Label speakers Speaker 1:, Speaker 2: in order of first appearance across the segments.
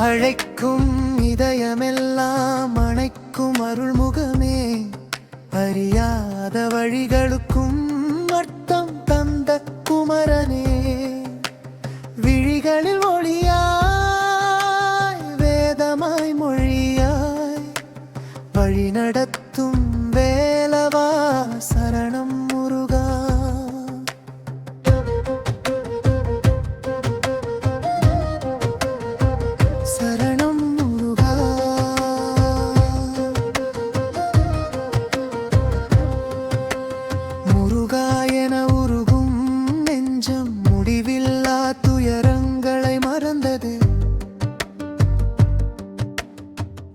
Speaker 1: அழைக்கும் இதயமெல்லாம் அணைக்கும் அருள்முகமே. அறியாத வழிகளுக்கும்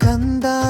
Speaker 1: 看到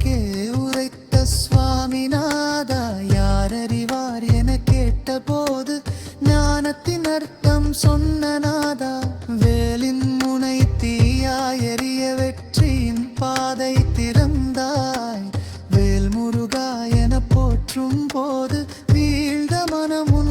Speaker 1: எனக்கே உரைத்த சுவாமிநாதா. யார் அறிவார் என கேட்ட போது ஞானத்தின் அர்த்தம் சொன்னநாதா வேலின் முனை தீயாய் எரிய வெற்றியின் பாதை திறந்தாய். போது வீழ்ந்த மனமுன்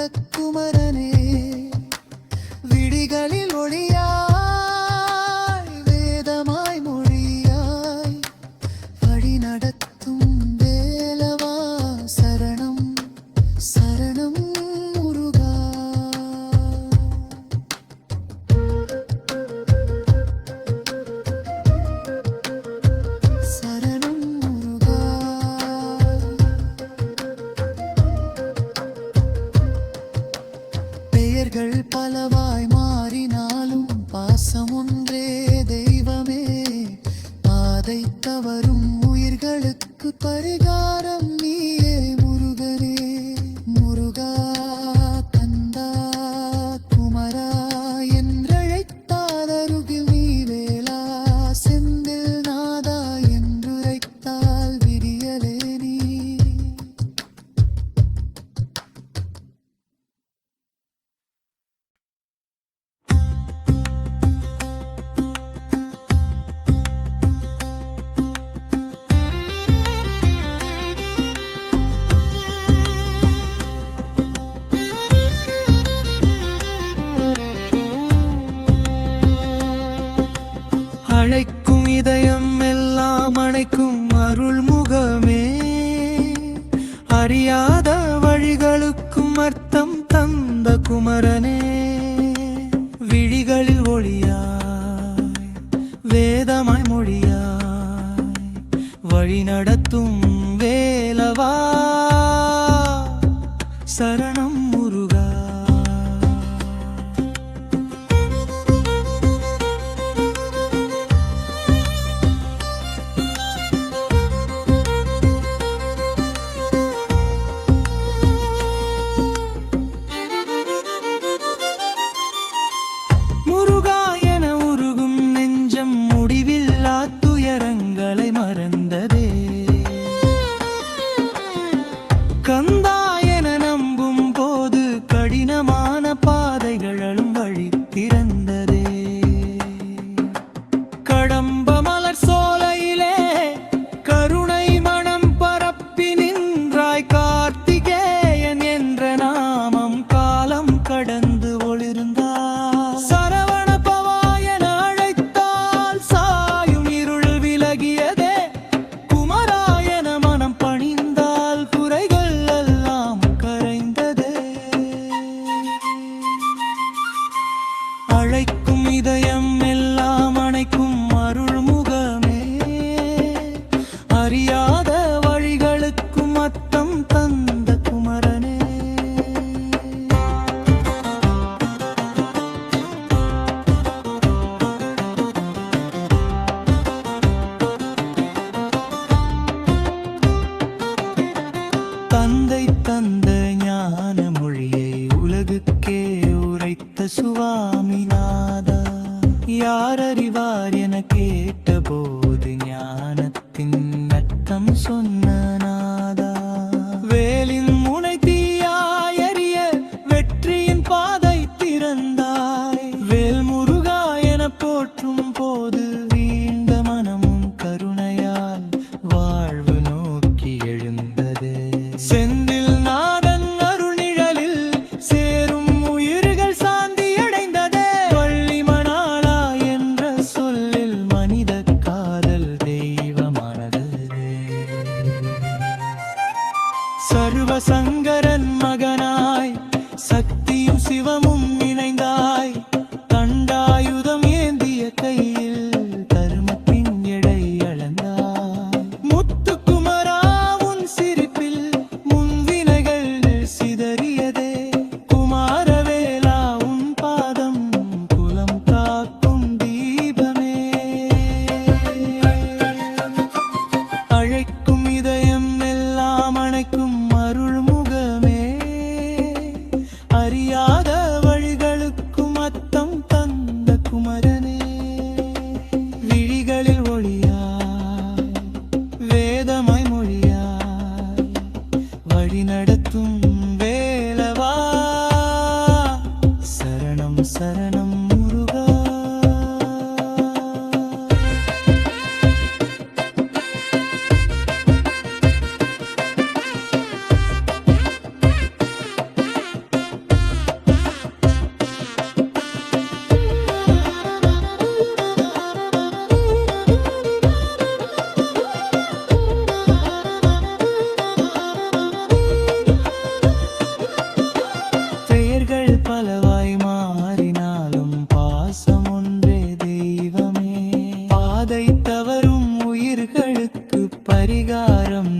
Speaker 1: that kumarani பாதை உயிர்களுக்கு பரிகாரம் குமரனே விழிகளில் ஒளியாய் வேதமாய் மொழியாய் வழி நடத்தும் வேலவா சரணம் கந்தா என நம்பும் போது கடினமான பாதைகளும் வழி திறந்ததே. கடம்ப மலர் சோலையிலே கருணை மனம் பரப்பி நின்றாய் கார்த்திகேயன் என்ற நாமம் காலம் கடந்து ஒளிர்ந்த தந்தை தந்த ஞான மொழியை உலகுக்கே உரைத்த சுவாமிநாதா. யார் வாய்க்கும் உயிர்களுக்கு பரிகாரம்